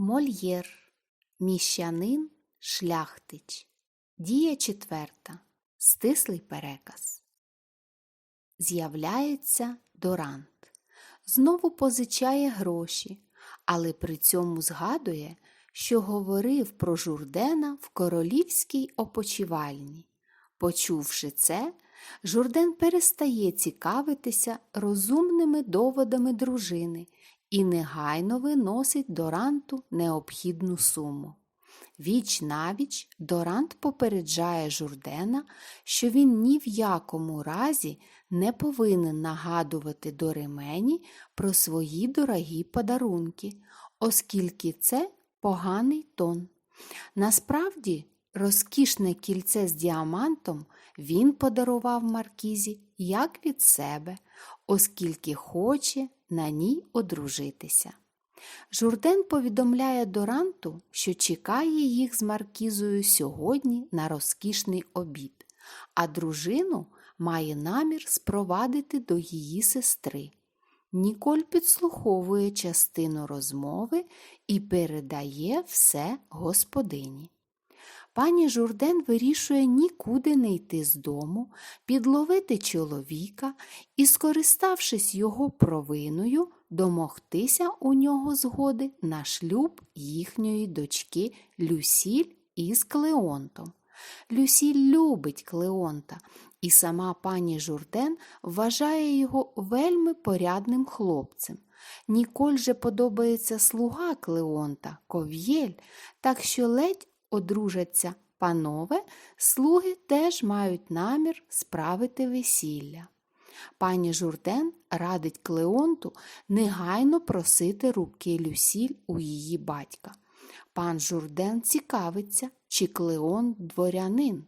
Мольєр, міщанин, шляхтич. Дія четверта. Стислий переказ. З'являється Дорант. Знову позичає гроші, але при цьому згадує, що говорив про Журдена в королівській опочивальні. Почувши це, Журден перестає цікавитися розумними доводами дружини і негайно виносить Доранту необхідну суму. Віч навіч Дорант попереджає Журдена, що він ні в якому разі не повинен нагадувати Доремені про свої дорогі подарунки, оскільки це поганий тон. Насправді, розкішне кільце з діамантом він подарував Маркізі як від себе, оскільки хоче на ній одружитися. Журден повідомляє Доранту, що чекає їх з Маркізою сьогодні на розкішний обід, а дружину має намір спровадити до її сестри. Ніколь підслуховує частину розмови і передає все господині. Пані Журден вирішує нікуди не йти з дому, підловити чоловіка і, скориставшись його провиною, домогтися у нього згоди на шлюб їхньої дочки Люсіль із Клеонтом. Люсіль любить Клеонта, і сама пані Журден вважає його вельми порядним хлопцем. Ніколь же подобається слуга Клеонта, ков'єль, так що ледь одружаться панове, слуги теж мають намір справити весілля. Пані Журден радить Клеонту негайно просити руки Люсіль у її батька. Пан Журден цікавиться, чи Клеонт дворянин.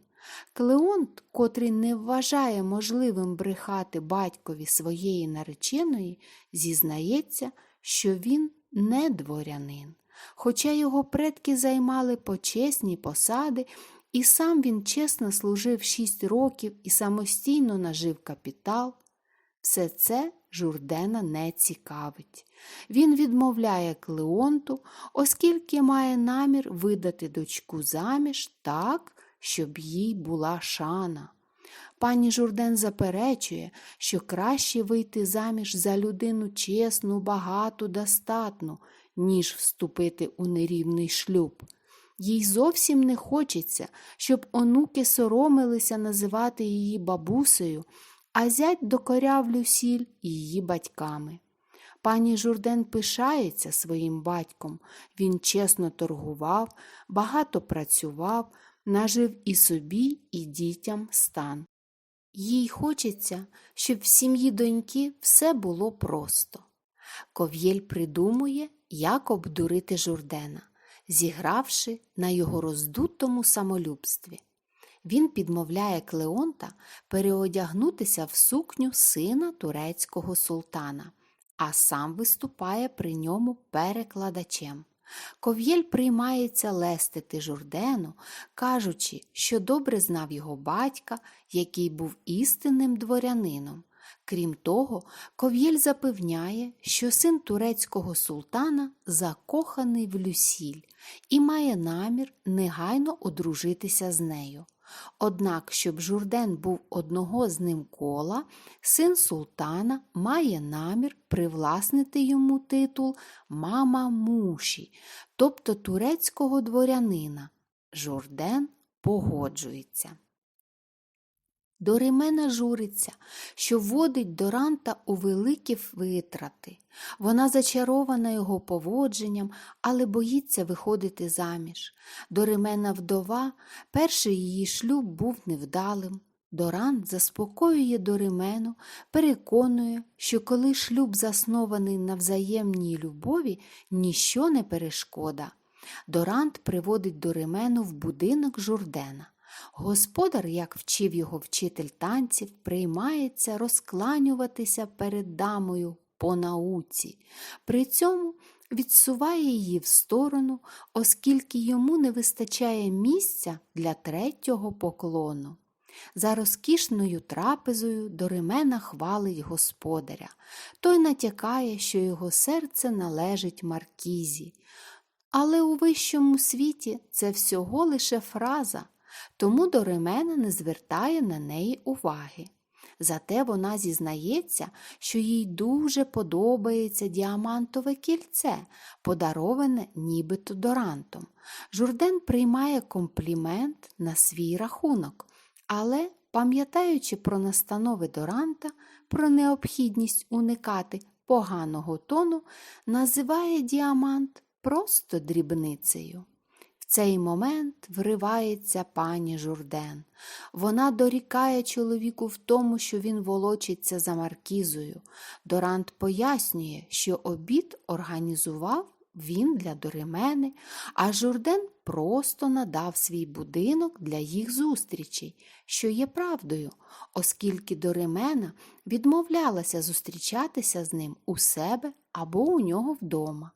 Клеонт, котрий не вважає можливим брехати батькові своєї нареченої, зізнається, що він не дворянин. Хоча його предки займали почесні посади, і сам він чесно служив шість років і самостійно нажив капітал, все це Журдена не цікавить. Він відмовляє Клеонту, оскільки має намір видати дочку заміж так, щоб їй була шана. Пані Журден заперечує, що краще вийти заміж за людину чесну, багату, достатну, ніж вступити у нерівний шлюб. Їй зовсім не хочеться, щоб онуки соромилися називати її бабусею, а зять докоряв Люсіль її батьками. Пані Журден пишається своїм батьком. Він чесно торгував, багато працював, нажив і собі, і дітям стан. Їй хочеться, щоб в сім'ї доньки все було просто. Ков'єль придумує, як обдурити Журдена, зігравши на його роздутому самолюбстві. Він підмовляє Клеонта переодягнутися в сукню сина турецького султана, а сам виступає при ньому перекладачем. Ков'єль приймається лестити Журдену, кажучи, що добре знав його батька, який був істинним дворянином. Крім того, Ков'єль запевняє, що син турецького султана закоханий в Люсіль і має намір негайно одружитися з нею. Однак, щоб Журден був одного з ним кола, син султана має намір привласнити йому титул Мама Муші, тобто турецького дворянина. Журден погоджується. Доримена журиться, що вводить Доранта у великі витрати. Вона зачарована його поводженням, але боїться виходити заміж. Доримена вдова, перший її шлюб був невдалим. Дорант заспокоює Доримену, переконує, що коли шлюб заснований на взаємній любові, ніщо не перешкода. Дорант приводить Доримену в будинок Журдена. Господар, як вчив його вчитель танців, приймається розкланюватися перед дамою по науці. При цьому відсуває її в сторону, оскільки йому не вистачає місця для третього поклону. За розкішною трапезою Доримена хвалить господаря. Той натякає, що його серце належить Маркізі. Але у вищому світі це всього лише фраза, тому Доремена не звертає на неї уваги. Зате вона зізнається, що їй дуже подобається діамантове кільце, подароване нібито Дорантом. Журден приймає комплімент на свій рахунок, але, пам'ятаючи про настанови Доранта, про необхідність уникати поганого тону, називає діамант просто дрібницею. Цей момент вривається пані Журден. Вона дорікає чоловіку в тому, що він волочиться за маркізою. Дорант пояснює, що обід організував він для Доремени, а Журден просто надав свій будинок для їх зустрічей, що є правдою, оскільки Доремена відмовлялася зустрічатися з ним у себе або у нього вдома.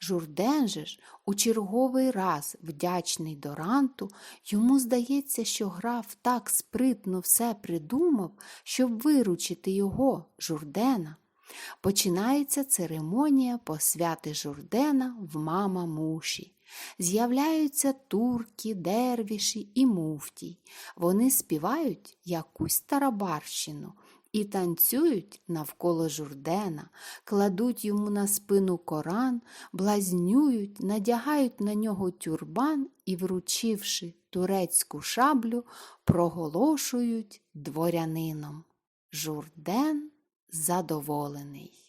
Журден же ж у черговий раз вдячний Доранту, йому здається, що граф так спритно все придумав, щоб виручити його, Журдена. Починається церемонія посвяти Журдена в мама муші. З'являються турки, дервіші і муфтій. Вони співають якусь тарабарщину і танцюють навколо Журдена, кладуть йому на спину коран, блазнюють, надягають на нього тюрбан і, вручивши турецьку шаблю, проголошують дворянином. Журден задоволений.